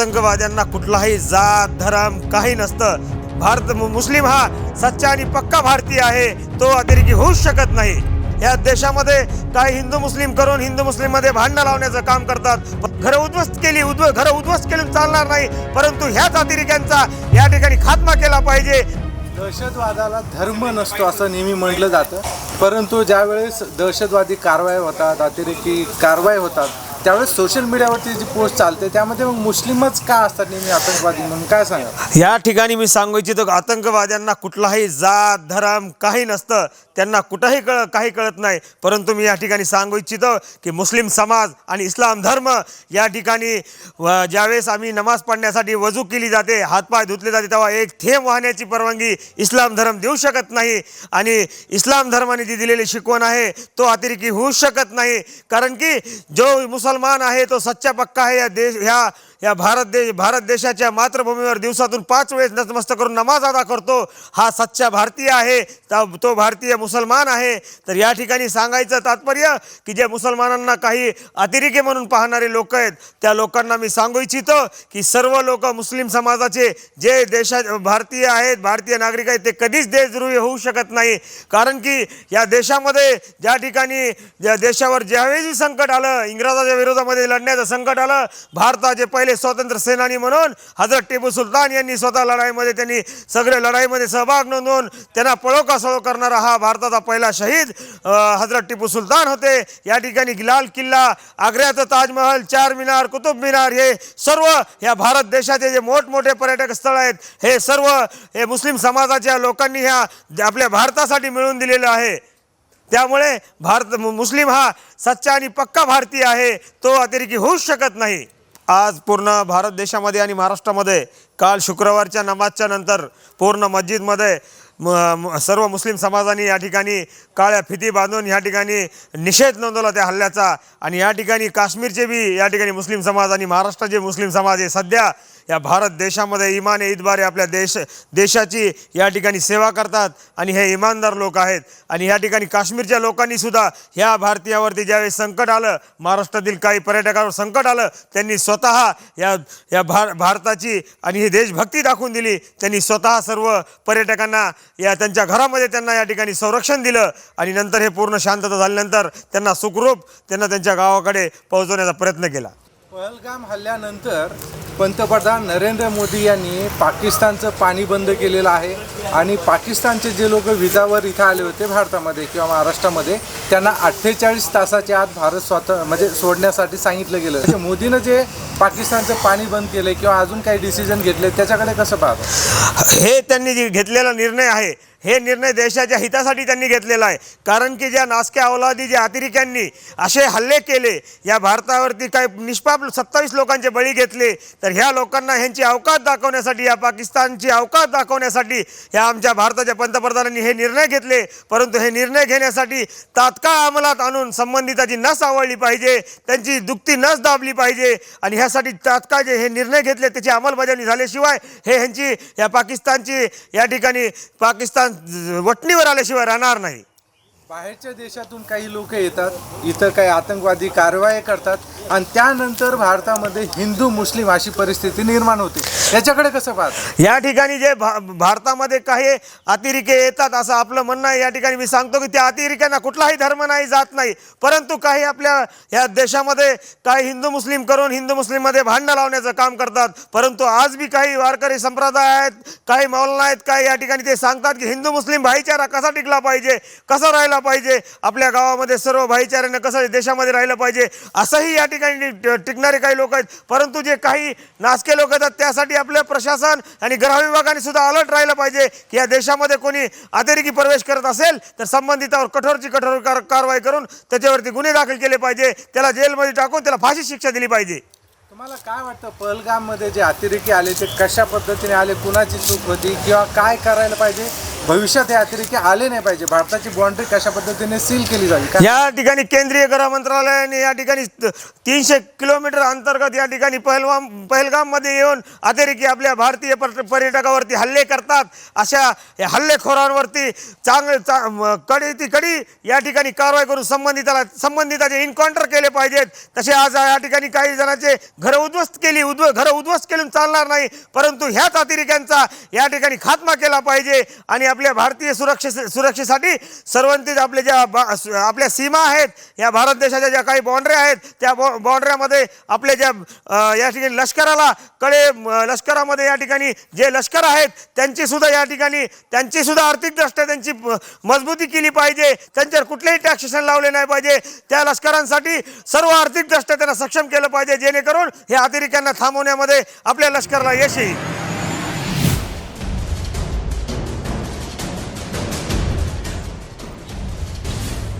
आतंकवाद्यांना कुठलाही जात धर्म काही नसतं. भारत मु- मुस्लिम हा सच्चा आणि पक्का भारतीय आहे. तो अतिरेकी होऊच शकत नाही. या देशामध्ये काही हिंदू मुस्लिम करून हिंदू मुस्लिममध्ये भांडणं लावण्याचं काम करतात. घरं उद्ध्वस्त केली उद्व घरं उद्ध्वस्त केली चालणार नाही. परंतु ह्याच अतिरेक्यांचा या ठिकाणी खात्मा केला पाहिजे. दहशतवादाला धर्म नसतो असं नेहमी म्हटलं जातं. परंतु ज्यावेळेस दहशतवादी कारवाया होतात अतिरेकी कारवाई होतात त्यावेळेस सोशल मीडियावरती जी पोस्ट चालते त्यामध्ये मग मुस्लिमच का असतात नेहमी आतंकवादी म्हणून? काय सांगा या ठिकाणी मी सांगू इच्छितो आतंकवाद्यांना कुठलाही जात धर्म काही नसतं. त्यांना कुठंही कळ काही कळत नाही. परंतु मी या ठिकाणी सांगू इच्छितो की मुस्लिम समाज आणि इस्लाम धर्म या ठिकाणी ज्यावेळेस आम्ही नमाज पडण्यासाठी वजू केली जाते हातपाय धुतले जाते तेव्हा एक थेंब वाहण्याची परवानगी इस्लाम धर्म देऊ शकत नाही. आणि इस्लाम धर्माने जी दिलेली शिकवण आहे तो अतिरेकी होऊ शकत नाही. कारण की जो मुसलमान आहे तो सच्चा पक्का आहे या देश ह्या या भारत देश भारत देशाच्या मातृभूमीवर दिवसातून पाच वेळेस नतमस्त करून नमाज अदा करतो. हा सच्चा भारतीय आहे. तो भारतीय मुसलमान आहे. तर या ठिकाणी सांगायचं तात्पर्य की जे मुसलमानांना काही अतिरेके म्हणून पाहणारे लोक आहेत त्या लोकांना मी सांगू इच्छितो की सर्व लोक मुस्लिम समाजाचे जे देशा भारतीय आहेत भारतीय नागरिक आहेत ते कधीच देशद्रोही होऊ शकत नाही. कारण की या देशामध्ये ज्या ठिकाणी ज्या देशावर ज्यावेळी संकट आलं इंग्रजाच्या विरोधामध्ये लढण्याचं संकट आलं भारताचे पहिले स्वातंत्र्य सेनानी म्हणून हजरत टिपू सुलतान यांनी स्वतः लढाईमध्ये त्यांनी सगळे लढाईमध्ये सहभाग नोंदवून त्यांना पळोका सळो करणारा हा भारताचा पहिला शहीद हजरत टिपू सुलतान होते. या ठिकाणी लाल किल्ला आग्र्याचं ताजमहल चार मिनार कुतुब मिनार हे सर्व या भारत देशाचे जे मोठमोठे पर्यटक स्थळ आहेत हे सर्व हे मुस्लिम समाजाच्या लोकांनी ह्या आपल्या भारतासाठी मिळवून दिलेलं आहे. त्यामुळे भारत मुस्लिम हा सच्चा आणि पक्का भारतीय आहे तो अतिरेकी होऊच शकत नाही. आज पूर्ण भारत देशामध्ये आणि महाराष्ट्रामध्ये काल शुक्रवारच्या नमाजच्या नंतर पूर्ण मस्जिदमध्ये म- सर्व मुस्लिम समाजाने या ठिकाणी काळ्या फिती बांधून या ठिकाणी निषेध नोंदवला त्या हल्ल्याचा. आणि या ठिकाणी काश्मीरचे बी या ठिकाणी मुस्लिम समाज आणि महाराष्ट्राचे मुस्लिम समाज हे सध्या या भारत देशामध्ये इमान ए ईदबारे आपल्या देश देशाची या ठिकाणी सेवा करतात आणि हे इमानदार लोक आहेत. आणि या ठिकाणी काश्मीरच्या लोकांनी सुद्धा ह्या भारतीयावरती ज्यावेळी संकट आलं महाराष्ट्रातील काही पर्यटकावर संकट आलं त्यांनी स्वतः या या भार भारताची आणि ही देशभक्ती दाखवून दिली. त्यांनी स्वतः सर्व पर्यटकांना या त्यांच्या घरामध्ये त्यांना या ठिकाणी संरक्षण दिलं आणि नंतर हे पूर्ण शांतता झाल्यानंतर त्यांना सुखरूप त्यांना त्यांच्या गावाकडे पोहोचवण्याचा प्रयत्न केला. पहलगाम हल्ल्यानंतर पंतप्रधान नरेंद्र मोदी यांनी पाकिस्तानचं पाणी बंद केलेलं आहे. आणि पाकिस्तानचे जे लोक विजावर इथं आले होते भारतामध्ये किंवा महाराष्ट्रामध्ये त्यांना अठ्ठेचाळीस तासाच्या आत भारत स्वातंत्र्य म्हणजे सोडण्यासाठी सांगितलं गेलं. म्हणजे मोदीनं जे पाकिस्तानचं पाणी बंद केलं किंवा अजून काही डिसिजन घेतले त्याच्याकडे कसं पाहतं? हे त्यांनी जे घेतलेला निर्णय आहे हे निर्णय देशाच्या हितासाठी त्यांनी घेतलेला आहे. कारण की ज्या नासक्या अवलादी ज्या अतिरेक्यांनी असे हल्ले केले या भारतावरती काही निष्पाप सत्तावीस लोकांचे बळी घेतले तर ह्या लोकांना ह्यांची अवकाश दाखवण्यासाठी या पाकिस्तानची अवकाश दाखवण्यासाठी ह्या आमच्या भारताच्या पंतप्रधानांनी हे निर्णय घेतले. परंतु हे निर्णय घेण्यासाठी तात तात्काळ अंमलात आणून संबंधिताची नस आवळली पाहिजे त्यांची दुखती नस दाबली पाहिजे आणि ह्यासाठी तात्काळ जे हे निर्णय घेतले त्याची अंमलबजावणी झाल्याशिवाय हे ह्यांची या पाकिस्तानची या ठिकाणी पाकिस्तान वटणीवर आल्याशिवाय राहणार नाही. बाहेरच्या देशातून काही लोक येतात इथं काही आतंकवादी कारवाया करतात आणि त्यानंतर भारतामध्ये हिंदू मुस्लिम अशी परिस्थिती निर्माण होते. याच्याकडे कसं पाहत? या ठिकाणी जे भा भारतामध्ये काही अतिरेके येतात असं आपलं म्हणणं आहे या ठिकाणी मी सांगतो की त्या अतिरेक्यांना कुठलाही धर्म नाही जात नाही. परंतु काही आपल्या या देशामध्ये काही हिंदू मुस्लिम करून हिंदू मुस्लिममध्ये भांडणं लावण्याचं काम करतात. परंतु आज बी काही वारकरी संप्रदाय आहेत काही मौलना आहेत काही या ठिकाणी ते सांगतात की हिंदू मुस्लिम भाईचारा कसा टिकला पाहिजे कसा राहिला पाहिजे. आपल्या गावामध्ये सर्व भाईचाऱ्यानं कसं देशामध्ये राहिलं पाहिजे असंही या ठिकाणी टिकणारे काही लोक आहेत. परंतु जे काही नासके लोक आहेत त्यासाठी आपलं प्रशासन आणि गृहविभागाने सुद्धा अलर्ट राहिलं पाहिजे की या देशामध्ये कोणी अतिरेकी प्रवेश करत असेल तर संबंधितावर कठोरची कठोर कार- कारवाई करून त्याच्यावरती गुन्हे दाखल केले पाहिजे त्याला जेलमध्ये टाकून त्याला फाशी शिक्षा दिली पाहिजे. तुम्हाला काय वाटतं पहलगाममध्ये जे अतिरेकी आले ते कशा पद्धतीने आले कुणाची चूक होती किंवा काय करायला पाहिजे? भविष्यात हे अतिरेकी आले नाही पाहिजे. भारताची बाँड्री कशा पद्धतीने सील केली जावी या ठिकाणी केंद्रीय गृह मंत्रालयाने या ठिकाणी तीनशे किलोमीटर अंतर्गत या ठिकाणी पहलवाम पहलगाममध्ये येऊन अतिरेकी आपल्या भारतीय पर्यटकावरती हल्ले करतात. अशा हल्लेखोरांवरती चांगले चा कडी ती कडी या ठिकाणी कारवाई करून संबंधिताला संबंधिताचे इन्काउंटर केले पाहिजेत. तसे आज या ठिकाणी काही जणांचे घरं उद्ध्वस्त केली उद्व घरं उद्ध्वस्त केली चालणार नाही. परंतु ह्याच अतिरेक्यांचा या ठिकाणी खात्मा केला पाहिजे आणि आपल्या भारतीय सुरक्षे सुरक्षेसाठी सर्वांतीच आपले ज्या आपल्या सीमा आहेत या भारत देशाच्या ज्या काही बाँड्र्या आहेत त्या बॉ बाँड्र्यामध्ये आपल्या ज्या या ठिकाणी लष्कराला कडे लष्करामध्ये या ठिकाणी जे लष्कर आहेत त्यांची सुद्धा या ठिकाणी त्यांचीसुद्धा आर्थिकदृष्ट्या त्यांची मजबूती केली पाहिजे. त्यांच्यावर कुठलेही टॅक्सेशन लावले नाही पाहिजे. त्या लष्करांसाठी सर्व आर्थिकदृष्ट्या त्यांना सक्षम केलं पाहिजे जेणेकरून हे अतिरेक्यांना थांबवण्यामध्ये आपल्या लष्कराला यश येईल.